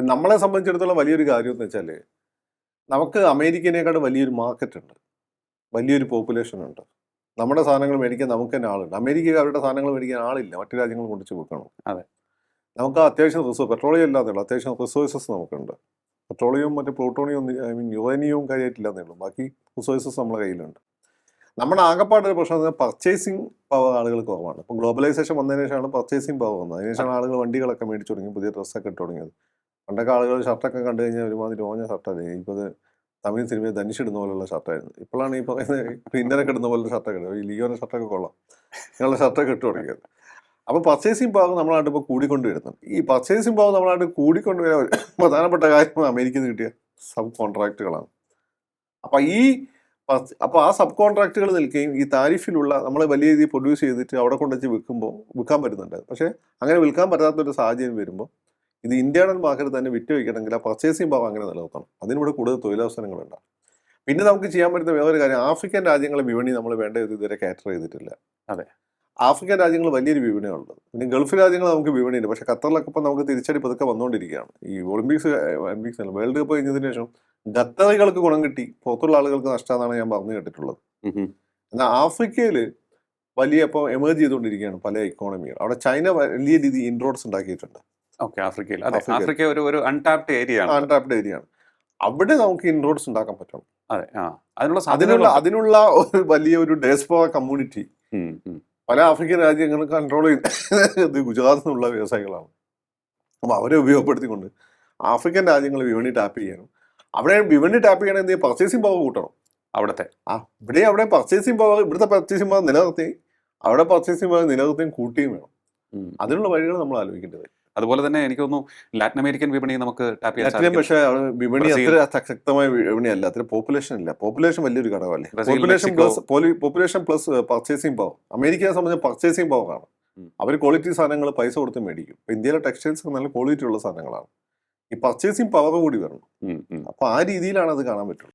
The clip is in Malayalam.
നമ്മളെ സംബന്ധിച്ചിടത്തോളം വലിയൊരു കാര്യം എന്ന് വെച്ചാൽ നമുക്ക് അമേരിക്കനേക്കാൾ വലിയൊരു മാർക്കറ്റ് ഉണ്ട്. വലിയൊരു പോപ്പുലേഷൻ ഉണ്ട്. നമ്മുടെ സാധനങ്ങൾ മേടിക്കാൻ നമുക്ക് തന്നെ ആളുണ്ട്. അമേരിക്ക അവരുടെ സാധനങ്ങൾ മേടിക്കാൻ ആളില്ല. മറ്റു രാജ്യങ്ങൾ കൊണ്ടിച്ച് വെക്കണം. അതെ. നമുക്ക് അത്യാവശ്യം റിസോഴ്സ് പെട്രോളിയം ഇല്ലാതെ ഉള്ളൂ. അത്യാവശ്യം റിസോഴ്സസ് നമുക്കുണ്ട്. പെട്രോളിയവും മറ്റു പ്ലൂട്ടോണിയം ഐ മീൻ യുറേനിയവും കാര്യമായിട്ടില്ലാന്നേ ഉള്ളൂ. ബാക്കി റിസോഴ്സസ് നമ്മുടെ കയ്യിലുണ്ട്. നമ്മുടെ ആകപ്പാട് ഒരു പ്രശ്നം പർച്ചേസിങ് പവർ ആളുകൾ കുറവാണ്. ഇപ്പം ഗ്ലോബലൈസേഷൻ വന്നതിന് ശേഷമാണ് പർച്ചേസിങ് പവർ വന്നത്. അതിനുശേഷമാണ് ആളുകൾ വണ്ടികളൊക്കെ മേടിച്ചു തുടങ്ങി പുതിയ ഡ്രസ്സൊക്കെ ഇട്ട് തുടങ്ങിയത്. പണ്ടൊക്കെ ആളുകൾ ഷർട്ടൊക്കെ കണ്ടു കഴിഞ്ഞാൽ ഒരുമാതിരി ഓഞ്ഞ ഷർട്ടാണ് ഇപ്പോൾ തമിഴ് സിനിമയിൽ ധനുഷിടുന്ന പോലുള്ള ഷർട്ടായിരുന്നു ഇപ്പോഴാണ് ഈ പറയുന്നത് പിന്നരൊക്കെ ഇടുന്ന പോലുള്ള ഷർട്ടൊക്കെ ഇടുന്നത്. ഈ ലിയോന്റെ ഷർട്ടൊക്കെ കൊള്ളാം. ഇങ്ങനെയുള്ള ഷർട്ടൊക്കെ ഇട്ട് തുടങ്ങിയത് അപ്പോൾ പർച്ചേസിങ് ഭാഗം നമ്മളായിട്ട് ഇപ്പോൾ കൂടിക്കൊണ്ട് വരുന്നുണ്ട് ഈ പർച്ചേസിങ് ഭാഗം നമ്മളായിട്ട് കൂടിക്കൊണ്ട് വരാൻ പ്രധാനപ്പെട്ട കാര്യം അമേരിക്കയിൽ നിന്ന് കിട്ടിയ സബ് കോൺട്രാക്റ്റുകളാണ് അപ്പോൾ ഈ അപ്പോൾ ആ സബ് കോൺട്രാക്റ്റുകൾ നിൽക്കുകയും ഈ താരിഫിലുള്ള നമ്മൾ വലിയ രീതിയിൽ പ്രൊഡ്യൂസ് ചെയ്തിട്ട് അവിടെ കൊണ്ടുവച്ച് വിൽക്കുമ്പോൾ വിൽക്കാൻ പറ്റുന്നുണ്ട്. പക്ഷേ അങ്ങനെ വിൽക്കാൻ പറ്റാത്തൊരു സാഹചര്യം വരുമ്പോൾ ഇത് ഇന്ത്യയുടെ മാർക്കറ്റ് തന്നെ വിറ്റ് വയ്ക്കണമെങ്കിൽ ആ പർച്ചേസിംഗ് ഭാവം അങ്ങനെ നിലനിർത്തണം. അതിനിവിടെ കൂടുതൽ തൊഴിലവസരങ്ങളുണ്ടാകും പിന്നെ നമുക്ക് ചെയ്യാൻ പറ്റുന്ന വേറൊരു കാര്യം ആഫ്രിക്കൻ രാജ്യങ്ങളെ വിപണി നമ്മൾ വേണ്ട ഇത് ഇതുവരെ കാറ്റർ ചെയ്തിട്ടില്ല. അതെ. ആഫ്രിക്കൻ രാജ്യങ്ങൾ വലിയൊരു വിപണിയുള്ളത് പിന്നെ ഗൾഫ് രാജ്യങ്ങൾ നമുക്ക് വിപണിയുണ്ട് പക്ഷേ ഖത്തറിലൊക്കെ ഇപ്പം നമുക്ക് തിരിച്ചടി പതുക്കെ വന്നുകൊണ്ടിരിക്കുകയാണ്. ഈ ഒളിമ്പിക്സ് ഒളിമ്പിക്സ് അല്ല വേൾഡ് കപ്പ് കഴിഞ്ഞതിന് ശേഷം ഖത്തറികൾക്ക് ഗുണം കിട്ടി. പുറത്തുള്ള ആളുകൾക്ക് നഷ്ടമാണെന്നാണ് ഞാൻ പറഞ്ഞു കേട്ടിട്ടുള്ളത്. എന്നാൽ ആഫ്രിക്കയിൽ വലിയ ഇപ്പോൾ എമേർജ് ചെയ്തുകൊണ്ടിരിക്കുകയാണ് പല ഇക്കോണമികൾ അവിടെ ചൈന വലിയ രീതിയിൽ ഇൻട്രോഡ്സ് ഉണ്ടാക്കിയിട്ടുണ്ട്. ഓക്കെ ആഫ്രിക്കയിൽ. അതെ ആഫ്രിക്ക ഒരു ഒരു അൺടാപ്ഡ് ഏരിയ ആണ്. അൺടാപ്ഡ് ഏരിയ ആണ്. അവിടെ നമുക്ക് ഇൻറോഡ്സ് ഉണ്ടാക്കാൻ പറ്റും അതെ ആ. അതിനുള്ള അതിനുള്ള അതിനുള്ള ഒരു വലിയ ഒരു ഡേസ്പോറ കമ്മ്യൂണിറ്റി പല ആഫ്രിക്കൻ രാജ്യങ്ങളും കൺട്രോൾ ചെയ്യുന്നത് ഗുജറാത്തിൽ നിന്നുള്ള വ്യവസായികളാണ്. അപ്പോൾ അവരെ ഉപയോഗപ്പെടുത്തിക്കൊണ്ട് ആഫ്രിക്കൻ രാജ്യങ്ങൾ വിപണി ടാപ്പ് ചെയ്യാനും അവിടെ വിപണി ടാപ്പ് ചെയ്യണമെങ്കിൽ എന്തെങ്കിലും പർച്ചേസിംഗ് പവർ കൂട്ടണം. അവിടുത്തെ. ആ ഇവിടെ അവിടെ പർച്ചേസിംഗ് പവർ ഇവിടുത്തെ പർച്ചേസിംഗ് പവർ നിലനിർത്തി അവിടെ പർച്ചേസിംഗ് പവർ നിലനിർത്തിയും കൂട്ടിയും വേണം. അതിനുള്ള വഴികൾ നമ്മൾ ആലോചിക്കേണ്ടത് അതുപോലെ തന്നെ എനിക്ക് തോന്നുന്നു ലാറ്റിൻ അമേരിക്കൻ വിപണി നമുക്ക് ടാപ്പ് ചെയ്യാൻ പക്ഷേ വിപണി. അത്ര ശക്തമായ വിപണിയല്ല അത്ര പോപ്പുലേഷൻ ഇല്ല. പോപ്പുലേഷൻ വലിയൊരു ഘടകമല്ലേ? Population plus population plus purchasing power അമേരിക്കയെ സംബന്ധിച്ച് പർച്ചേസിംഗ് പവറാണ് അവർ ക്വാളിറ്റി സാധനങ്ങൾ പൈസ കൊടുത്ത് മേടിക്കും. ഇപ്പൊ ഇന്ത്യയിലെ ടെക്സ്റ്റൈൽസ് നല്ല ക്വാളിറ്റി ഉള്ള സാധനങ്ങളാണ്. ഈ പർച്ചേസിംഗ് പവർ കൂടി വരണം. അപ്പൊ ആ രീതിയിലാണ് അത് കാണാൻ പറ്റുള്ളൂ.